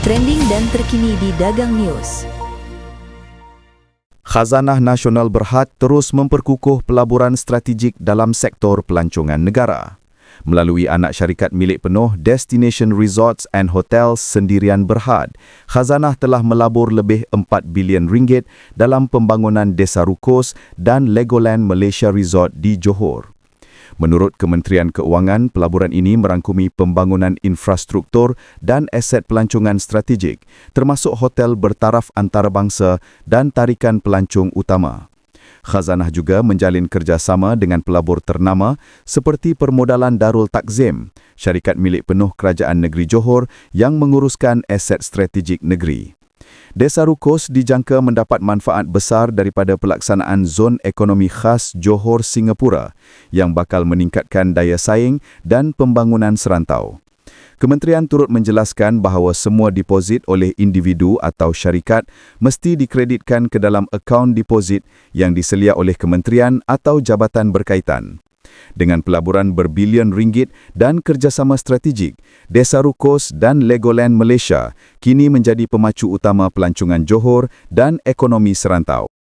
trending dan terkini di Dagang News. Khazanah Nasional Berhad terus memperkukuh pelaburan strategik dalam sektor pelancongan negara. Melalui anak syarikat milik penuh Destination Resorts and Hotels Sendirian Berhad, Khazanah telah melabur lebih 4 bilion ringgit dalam pembangunan Desa Rukos dan Legoland Malaysia Resort di Johor. Menurut Kementerian Keuangan, pelaburan ini merangkumi pembangunan infrastruktur dan aset pelancongan strategik, termasuk hotel bertaraf antarabangsa dan tarikan pelancong utama. Khazanah juga menjalin kerjasama dengan pelabur ternama seperti Permodalan Darul Takzim, syarikat milik penuh Kerajaan Negeri Johor yang menguruskan aset strategik negeri. Desa Rukos dijangka mendapat manfaat besar daripada pelaksanaan Zon Ekonomi Khas Johor Singapura yang bakal meningkatkan daya saing dan pembangunan serantau. Kementerian turut menjelaskan bahawa semua deposit oleh individu atau syarikat mesti dikreditkan ke dalam akaun deposit yang diselia oleh kementerian atau jabatan berkaitan. Dengan pelaburan berbilion ringgit dan kerjasama strategik, Desa Rukos dan Legoland Malaysia kini menjadi pemacu utama pelancongan Johor dan ekonomi serantau.